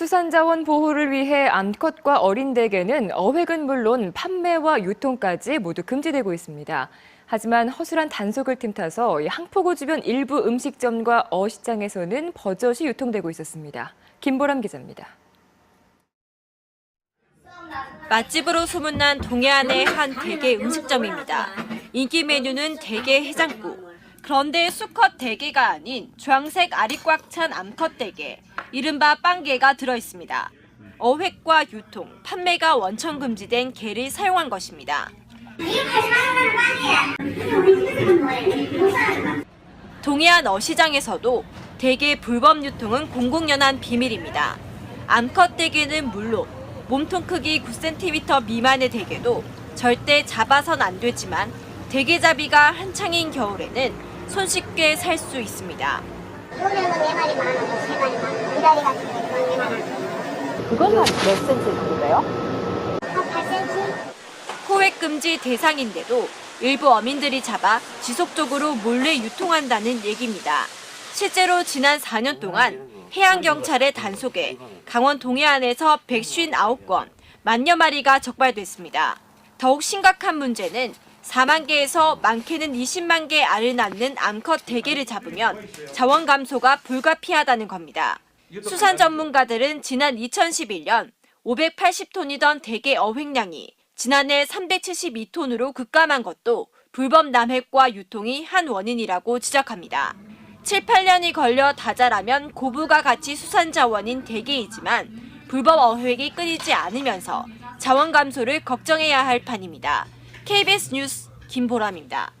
수산자원 보호를 위해 암컷과 어린 대게는 어획은 물론 판매와 유통까지 모두 금지되고 있습니다. 하지만 허술한 단속을 틈타서 이 항포구 주변 일부 음식점과 어시장에서는 버젓이 유통되고 있었습니다. 김보람 기자입니다. 맛집으로 소문난 동해안의 한 대게 음식점입니다. 인기 메뉴는 대게 해장국. 그런데 수컷 대게가 아닌 주황색 알이 꽉 찬 암컷 대게, 이른바 빵게가 들어있습니다. 어획과 유통, 판매가 원천 금지된 게를 사용한 것입니다. 동해안 어시장에서도 대게 불법 유통은 공공연한 비밀입니다. 암컷 대게는 물론 몸통 크기 9cm 미만의 대게도 절대 잡아선 안 되지만 대게잡이가 한창인 겨울에는 손쉽게 살 수 있습니다. 오늘은 네 마리 만 원, 세 마리 만 원, 두 다리 같은 거네만 원. 그건 몇 센치 정도예요? 한 8cm? 포획 금지 대상인데도 일부 어민들이 잡아 지속적으로 몰래 유통한다는 얘기입니다. 실제로 지난 4년 동안 해양경찰의 단속에 강원 동해안에서 159건, 만여 마리가 적발됐습니다. 더욱 심각한 문제는 4만 개에서 많게는 20만 개 알을 낳는 암컷 대게를 잡으면 자원 감소가 불가피하다는 겁니다. 수산 전문가들은 지난 2011년 580톤이던 대게 어획량이 지난해 372톤으로 급감한 것도 불법 남획과 유통이 한 원인이라고 지적합니다. 7, 8년이 걸려 다자라면 고부가 가치 수산 자원인 대게이지만 불법 어획이 끊이지 않으면서 자원 감소를 걱정해야 할 판입니다. KBS 뉴스 김보람입니다.